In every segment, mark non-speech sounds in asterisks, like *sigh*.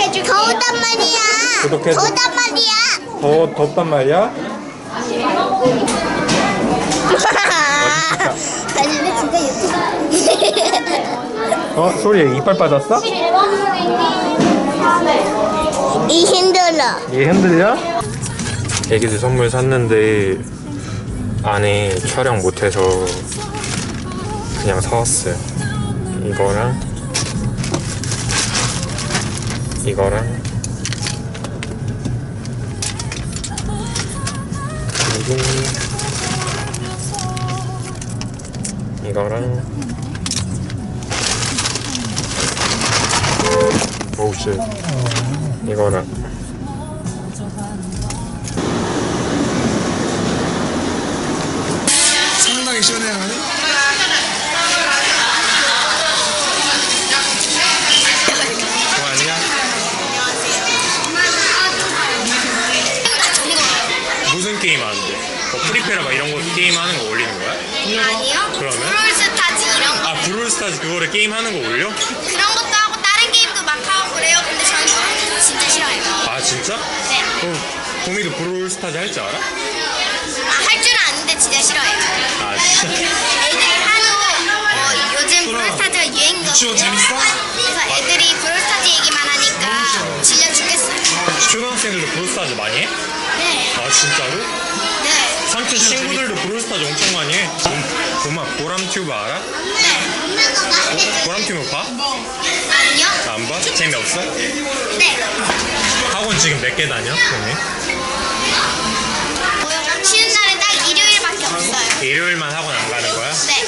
구독해줄게요. 더우단 말이야. 구독해줘. 더우단 말이야. 더 덥단 말이야? *laughs* 근데 진짜 유튜브. 어? 소리 이빨 빠졌어? 이 힘들어. 얘 흔들려? 애기들 선물 샀는데 안에 촬영 못해서 그냥 사왔어요 이거랑 이거랑 그리고 이거랑 오우씨 이거랑 게임 하는 거 올리는 거야? 아니요. 그러면? 브롤스타즈 이런 거. 아 브롤스타즈 그거를 게임 하는 거 올려? 그런 것도 하고 다른 게임도 막 하고 그래요. 근데 저는 거 진짜 싫어해요. 아 진짜? 네. 그럼 도미도 브롤스타즈 할 줄 알아? 아, 할 줄은 아는데 진짜 싫어해요. 아 진짜? 애들이 하도 어, 요즘 브롤스타즈가 유행이거든요. 유치원 재밌어? 그래서 애들이 브롤스타즈 얘기만 하니까 질려 죽겠어요. 초등학생들도 브롤스타즈 많이 해? 네. 아 진짜로? 네. 삼촌 친구들도 브롤스타즈 엄청 많이 해 보- 보마 보람튜브 알아? 네. 보람튜브 봐? 아니요? 안 봐? 재미없어? 네. 학원 지금 몇 개 다녀? 뭐요? 쉬는 날에 딱 일요일밖에 없어요. 일요일만 학원 안 가는 거야? 네.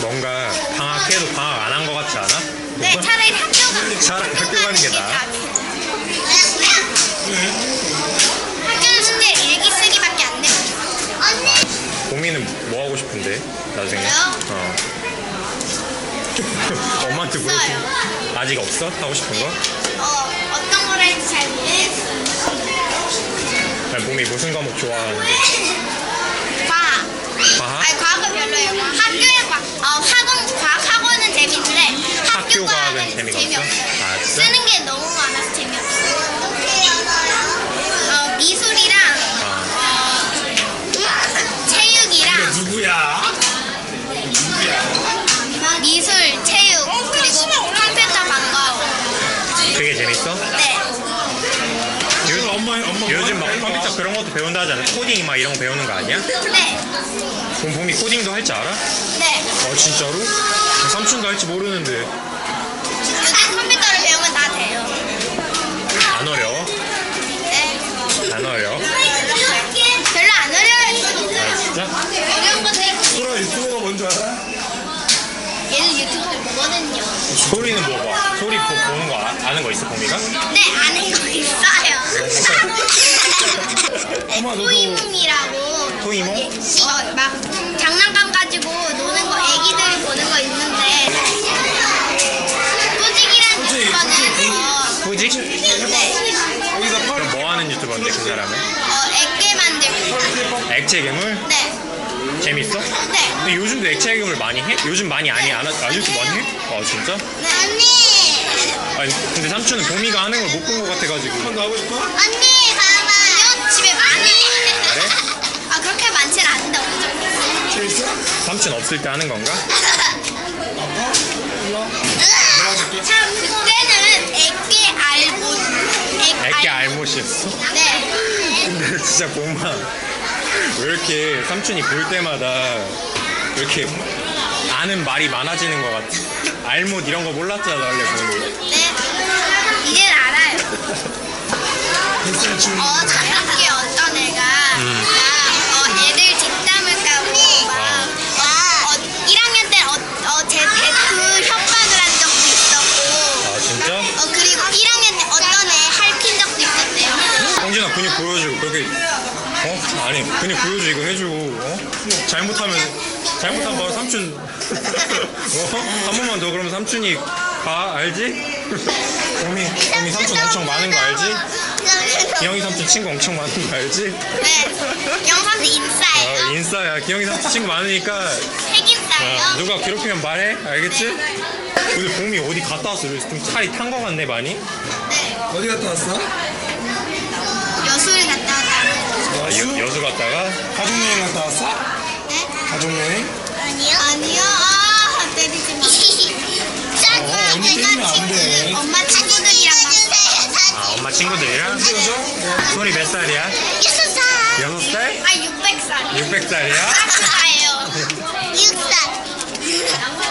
뭔가 방학해도 방학 안 한 거 같지 않아? 네, 차라리 학교 가는 차라리 학교 가는 게 나아. 학교는 숙제 일기 쓰기밖에 안 되고. 언니. 고민은 뭐 하고 싶은데 나중에? 어. *laughs* 엄마한테 물어보. 아직 없어? 하고 싶은 거? 어, 어떤 걸 할지 잘 모르겠어요. 아니, 봄이 무슨 과목 좋아하는데? 과학. 과학? 아니, 과 코딩 막 이런 거 배우는 거 아니야? 네. 그럼 봄이 코딩도 할 줄 알아? 네. 어 진짜로? 삼촌도 할지 모르는데 요즘 컴퓨터를 배우면 다 돼요. 안 어려워? 네. 안 어려워? 별로 안 어려워요. 아 진짜? 어려운 것도 있고. 소라 유튜버가 뭔지 알아? 얘는 유튜브 보거든요. 소리는 뭐 봐? 소리 보, 보는 거 아, 아는 거 있어 봄이가? 네, 아는 거 있어요. *laughs* *laughs* 엄마, 너도- 토이몽이라고 토이몽? 예, 어, 막 장난감 가지고 노는 거 애기들이 보는 거 있는데 뿌직이라는 뿌직, 유튜버는 어, 후지? 네, 여기다 팔 그럼 뭐 하는 유튜버인데 그 사람은? 어, 액괴 만들고 액체 괴물? 네, 재밌어? 네, 근데 요즘도 액체 괴물 많이 해? 요즘 많이 아니 안 하, 아직도 많이 해? 아 진짜? 네. 언니, 아니 근데 삼촌은 봄이가 하는 걸 못 본 것 같아가지고 한번 나오고 싶어? 언니 삼촌 없을 때 하는 건가? 아빠? 일로 와. 참 그때는 액괴 알못. 액체 알못이었어? 네. 근데 진짜 봄아 왜 이렇게 삼촌이 볼 때마다 왜 이렇게 아는 말이 많아지는 것 같아 알못 이런 거 몰랐잖아 원래 봄이 네. 이젠 알아요. 뱃살 *laughs* 춤. 어, 저녁에 어 어? 아니 근육 보여주고 해주고 어? 잘못하면 잘못하면 바로 삼촌 어? 한 번만 더 그러면 삼촌이 가 알지? 봄이 봄이 삼촌 엄청 많은 거 알지? 기영이 삼촌 친구 엄청 많은 거 알지? 네. 영상도 어, 인싸예요. 인싸야 기영이 삼촌 친구 많으니까. 어, 누가 괴롭히면 말해 알겠지? 근데 봄이 어디 갔다 왔어? 좀 차이 탄 거 같네 많이? 네. 어디 갔다 왔어? 왔다고. 아, 여, 여수 갔다가 가족여행 갔다 왔어? 네? 가족여행? 아니요. 아니요. 아, 때리지 마. *laughs* 어, 언니 때리면 안 돼. 엄마 친구들이랑 아 엄마 친구들이랑 찍어줘? 소리 몇 살이야? 여섯 살. 여섯 살? 아, 600살. 600살이야? 사예요. 6살.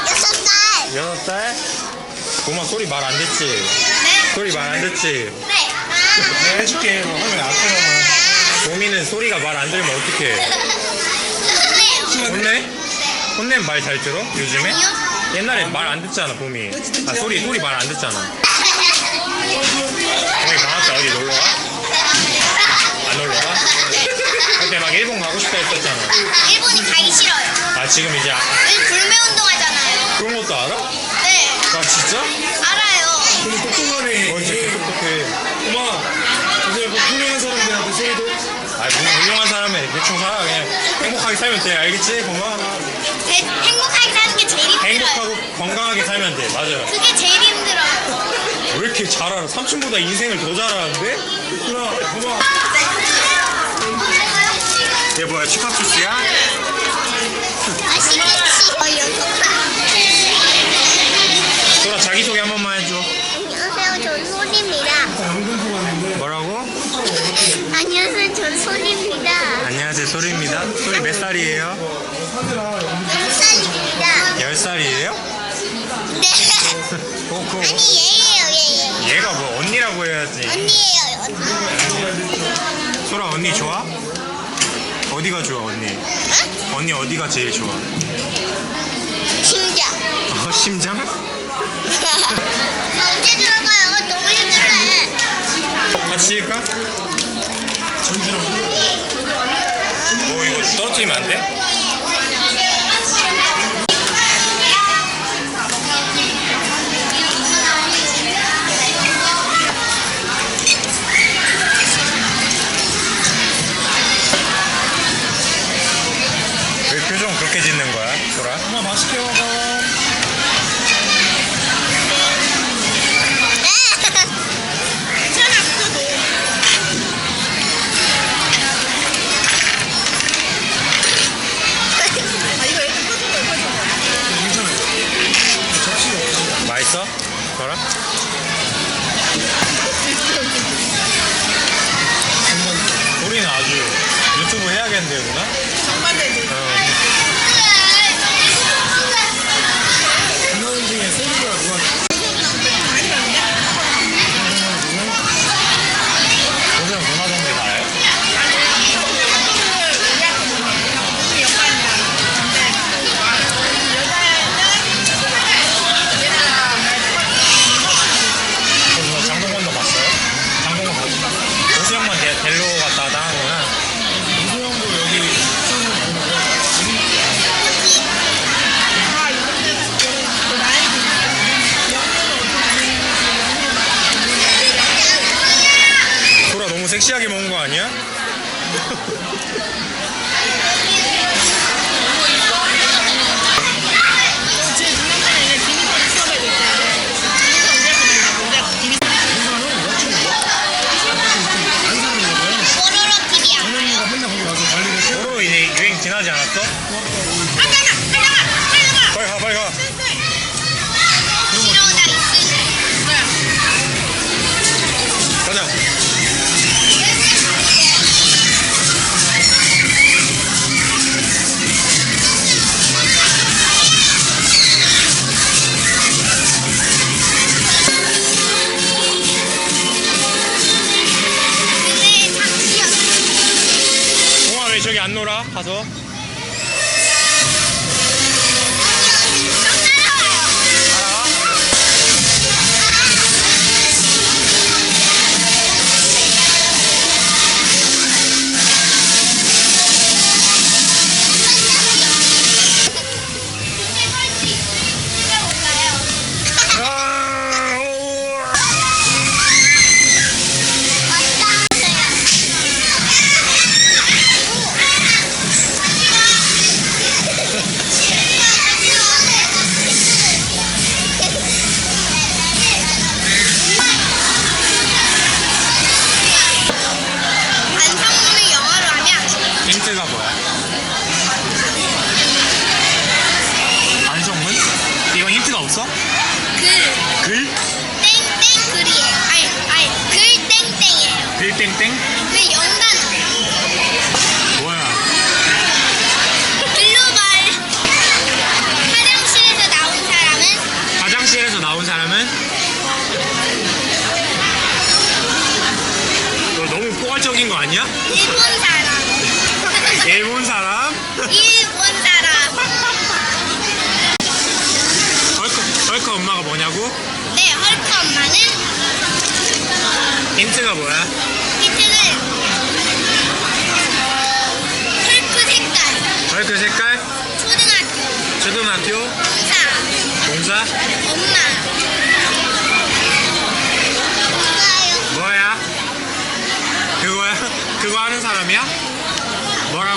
여섯 살. 여섯 살? 고마 소리 말 안 듣지? 네? 소리 말 안 듣지? 네. 내가 해줄게. 너 하면 아프잖아. 고미는 소리가 말 안 들으면 어떡해? 네. 혼내? 혼내면 말 잘 들어? 요즘에? 옛날에 말 안 듣잖아 봄이 아 소리 소리 말 안 듣잖아 봄이 방학 때 어디 놀러 가? 안 놀러 가? 그때 막 일본 가고 싶다 했었잖아 일본이 가기 싫어요. 아 지금 이제 아- 요즘 불매 운동 하잖아요. 그런 것도 알아? 네. 아 진짜? 알아요. 근데 똑똑하네. 어 진짜 똑똑해 엄마, 요새 뭐 훌륭한 사람들한테 소리도 아 사람은 대충 살아 그냥 행복하게 살면 돼 알겠지? 고마 대- 행복하게 사는 게 제일 힘들어요. 행복하고 건강하게 살면 돼 맞아 그게 제일 힘들어요. 왜 이렇게 잘 알아? 삼촌보다 인생을 더 잘 아는데? 누나, 고마. 얘 뭐야 축하푸스야? 맛있겠지. 어, 여섯 살. 소라 자기 소개 한 번만 해줘 안녕하세요. 전 손입니다. 영등포 갔는데. 뭐라고? 안녕하세요. 전 손입니다. 안녕하세요 소리입니다 소리 몇 살이에요? 사느라 영등포 6살입니다. 10살이에요? 네. *laughs* 어, 그 아니, 얘예요, 얘. 얘가 뭐 언니라고 해야지 언니예요, 언니. 소라 언니 좋아? 어디가 좋아 언니? 언니 어디가 제일 좋아? 심장. 어, 심장? *laughs* 언제 들어가요? 너무 힘들어. 같이 일까? 뭐 이거 떨어뜨리면 안 돼? 왜 표정 그렇게 짓는 거야, 소라? 엄마 맛있게 먹어. 놀 힌트가 뭐야? 안성문? 이건 힌트가 없어? 글 글? 땡땡 글이에요. 아니 아니 글 땡땡이에요. 글땡땡? 그 연관 뭐야? 글로벌 화장실에서 나온 사람은 화장실에서 나온 사람은? 너 너무 포괄적인 거 아니야? 일본 사람. 일본 사람? 일본 사람. 헐크, 헐크 엄마가 뭐냐고? 네, 헐크 엄마는 힌트가 뭐야? 힌트는 헐크 색깔. 헐크 색깔? 초등학교. 초등학교? 공사. 공사? 엄마. 뭐야? 그거야? 그거 하는 사람이야? 뭐라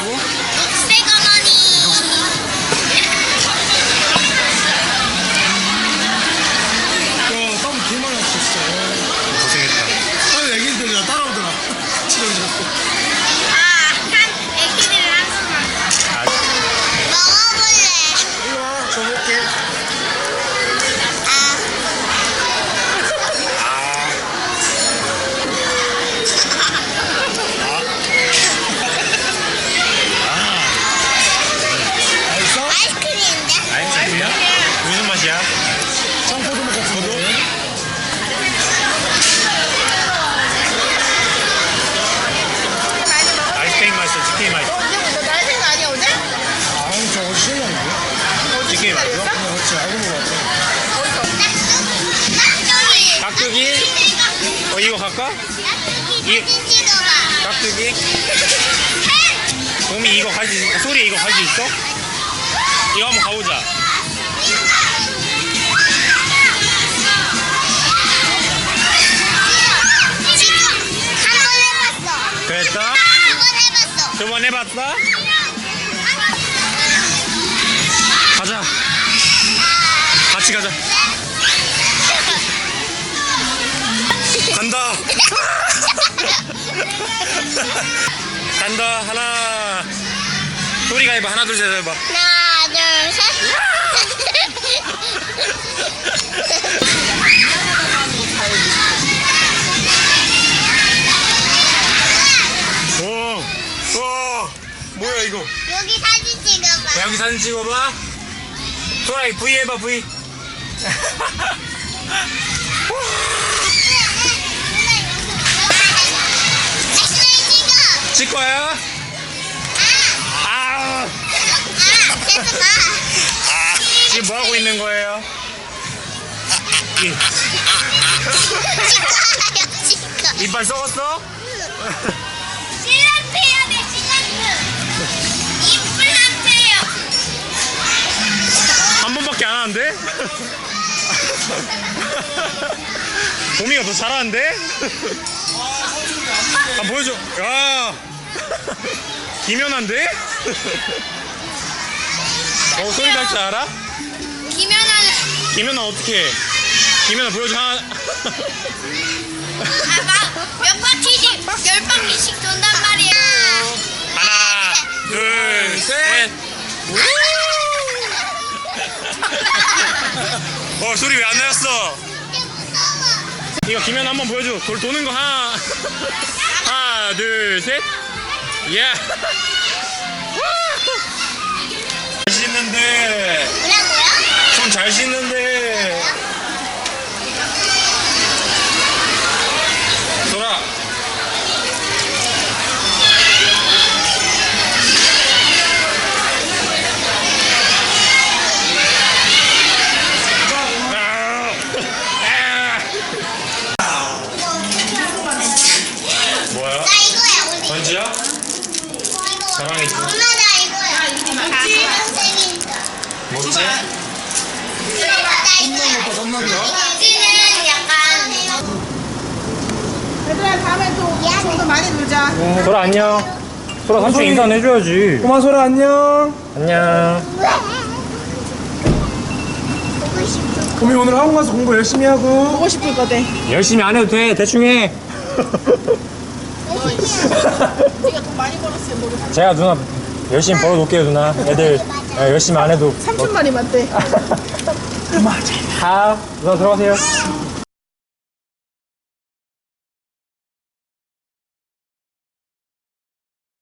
깍두기. 어, 이거 갈까? 이- 사진 찍어봐. 깍두기? 봄이 이거 갈 수, 있- 소리 이거 갈 수 있어? 이거 한번 가보자. 지금 한 번 해봤어. 그랬다? 한 번 해봤어. 두 번 해봤다? 가자. 같이 가자. 간다. 하나. 소리가 해봐. 하나, 둘, 셋 해봐. 하나, 둘, 셋. 오. 오. 뭐야, 이거? 여기 사진 찍어봐. 여기 사진 찍어봐. 소라이 V 해봐 V. *laughs* 찍 거야? 아, 아. 아, 지금 뭐 하고 있는 거예요? 이. 이빨 썩었어? 한 번밖에 안 하는데? *laughs* 봄이가 더 잘하는데? 아 보여줘. 야, *laughs* 김연아인데? 어 소리 날 줄 알아? 김연아는 김연아 어떻게? 해? 김연아 보여줘 하나. 아, 막몇 바퀴씩 열 바퀴씩 돈단 말이야. 하나, 둘, 셋. 어 소리 왜 안 나였어? 이거 김연 한번 보여줘. 돌 도는 거 하나, 하나, 둘, 셋. 예. 잘 씻는데, 뭐라고요? 손잘 씻는데. 돌아. 뭐야? 나 이거야, 우리. 전지야? 이거. 사랑했지. 엄마 나 이거야. 선생님. 뭐지? 나 이거야. 썸남이야? 이거는 약간 얘들아 다음에 또 좀더 많이 놀자 소라 안녕. 소라 삼촌 인사는 해줘야지. 꼬마 소라 안녕. 안녕. 봄이 오늘 학원 가서 공부 열심히 하고. 보고 싶을 거대 열심히 안 해도 돼. 대충 해. 네가 돈 많이 벌었으면 모르겠어 제가 누나 열심히 벌어놓을게요 누나. 애들 예, 열심히 안 해도. 삼촌 말이 맞대 다 *laughs* 누나 들어가세요.